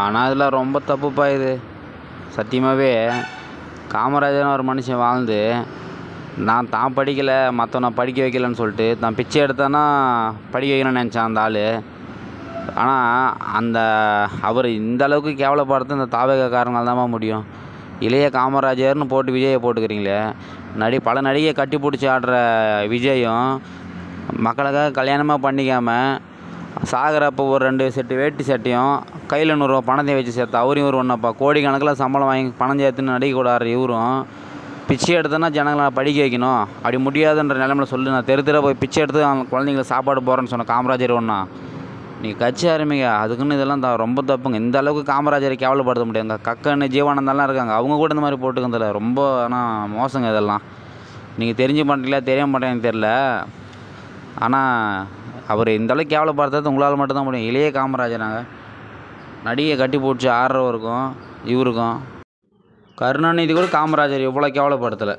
ஆனால் அதில் ரொம்ப தப்புப்பா இது. சத்தியமாகவே காமராஜர்னு ஒரு மனுஷன் வாழ்ந்து நான் தான் படிக்கலை மற்றவனை படிக்க வைக்கலன்னு சொல்லிட்டு தான் பிச்சை எடுத்தானா படிக்க வைக்கணும்னு நினச்சான் அந்த ஆள். ஆனால் அந்த அவர் இந்த அளவுக்கு கேவலப்படுறது இந்த தாவக காரணங்கள் தான் முடியும். இளைய காமராஜர்னு போட்டு விஜயை போட்டுக்கிறீங்களே நடி பல நடிகை கட்டி பிடிச்சி ஆடுற விஜயும் மக்களுக்காக கல்யாணமாக பண்ணிக்காமல் சாகிறப்ப ஒரு ரெண்டு செட்டு வேட்டி சட்டையும் கையில் நூறுரூவா பணத்தையும் வச்சு சேர்த்து அவரையும் ஒரு ஒன்றப்பா கோடிக்கணக்கில் சம்பளம் வாங்கி பணம் சேர்த்துன்னு நடிக்க கூடாது இவரும் பிச்சை எடுத்தேன்னா ஜனங்களை நான் படிக்க வைக்கணும். அப்படி முடியாதுன்ற நிலமையில சொல்லு நான் தெரு தெரு போய் பிச்சை எடுத்து அவங்க குழந்தைங்களுக்கு சாப்பாடு போடுறேன்னு சொன்ன காமராஜர் ஒன்றா நீங்கள் கட்சி ஆரம்பிங்க. அதுக்குன்னு இதெல்லாம் த ரொம்ப தப்புங்க. இந்த அளவுக்கு காமராஜரை கேவலப்படுத்த முடியாதுங்க கக்கன்னு ஜீவானந்தெல்லாம் இருக்காங்க. அவங்க கூட இந்த மாதிரி போட்டுக்கிறதில்ல. ரொம்ப ஆனால் மோசங்க இதெல்லாம். நீங்கள் தெரிஞ்சு பண்ணுறீங்களா தெரிய மாட்டேன்னு தெரில ஆனால் அவர் இந்த அளவுக்கு கேவலப்படுத்துறது உங்களால் மட்டும்தான் முடியும். இளைய காமராஜராங்க நடிகை கட்டி பிடிச்சி ஆடுறவருக்கும் இவருக்கும் கருணாநிதி கூட காமராஜர் இவ்வளோ கேவலப்படுத்தலை.